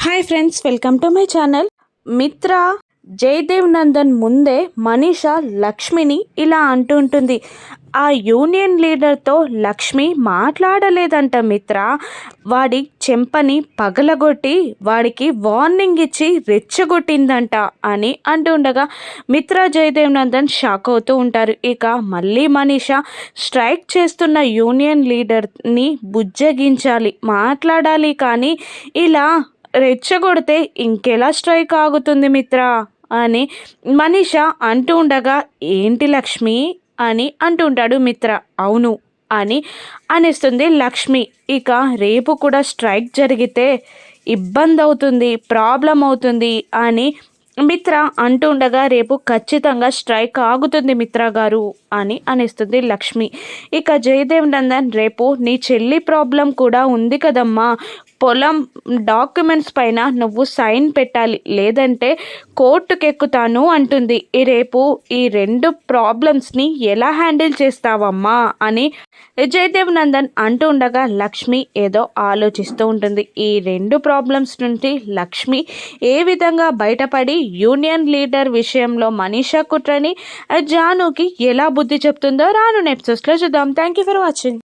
Hi friends welcome to my channel మిత్ర జయదేవ్ నందన్ ముందే మనీష లక్ష్మిని ఇలా అంటుంటుంది ఆ యూనియన్ లీడర్తో లక్ష్మి మాట్లాడలేదంట మిత్ర. వాడి చెంపని పగలగొట్టి వాడికి వార్నింగ్ ఇచ్చి రెచ్చగొట్టిందంట అని అంటుండగా మిత్ర జయదేవ్ నందన్ షాక్ అవుతూ ఉంటారు. ఇక మళ్ళీ మనీష స్ట్రైక్ చేస్తున్న యూనియన్ లీడర్ని బుజ్జగించాలి మాట్లాడాలి కానీ ఇలా రెచ్చగొడితే ఇంకెలా స్ట్రైక్ ఆగుతుంది మిత్ర? అని మనీష అంటూ ఉండగా ఏంటి లక్ష్మి? అని అంటుంటాడు మిత్ర. అవును అని అనిస్తుంది లక్ష్మి. ఇక రేపు కూడా స్ట్రైక్ జరిగితే ఇబ్బంది అవుతుంది ప్రాబ్లం అవుతుంది అని మిత్ర అంటూ ఉండగా రేపు ఖచ్చితంగా స్ట్రైక్ ఆగుతుంది మిత్ర గారు అని అనిస్తుంది లక్ష్మి. ఇక జయదేవ్ నందన్ రేపు నీ చెల్లి ప్రాబ్లం కూడా ఉంది కదమ్మా. పొలం డాక్యుమెంట్స్ పైన నువ్వు సైన్ పెట్టాలి లేదంటే కోర్టుకెక్కుతాను అంటుంది. ఈ రేపు ఈ రెండు ప్రాబ్లమ్స్ని ఎలా హ్యాండిల్ చేస్తావమ్మా అని జయదేవ్ నందన్ అంటూ ఉండగా లక్ష్మి ఏదో ఆలోచిస్తూ ఉంటుంది. ఈ రెండు ప్రాబ్లమ్స్ నుండి లక్ష్మి ఏ విధంగా బయటపడి యూనియన్ లీడర్ విషయంలో మనీషా కుట్రని జానుకి ఎలా బుద్ధి చెప్తుందో రాను నెప్సెస్లో చూద్దాం. Thank you for watching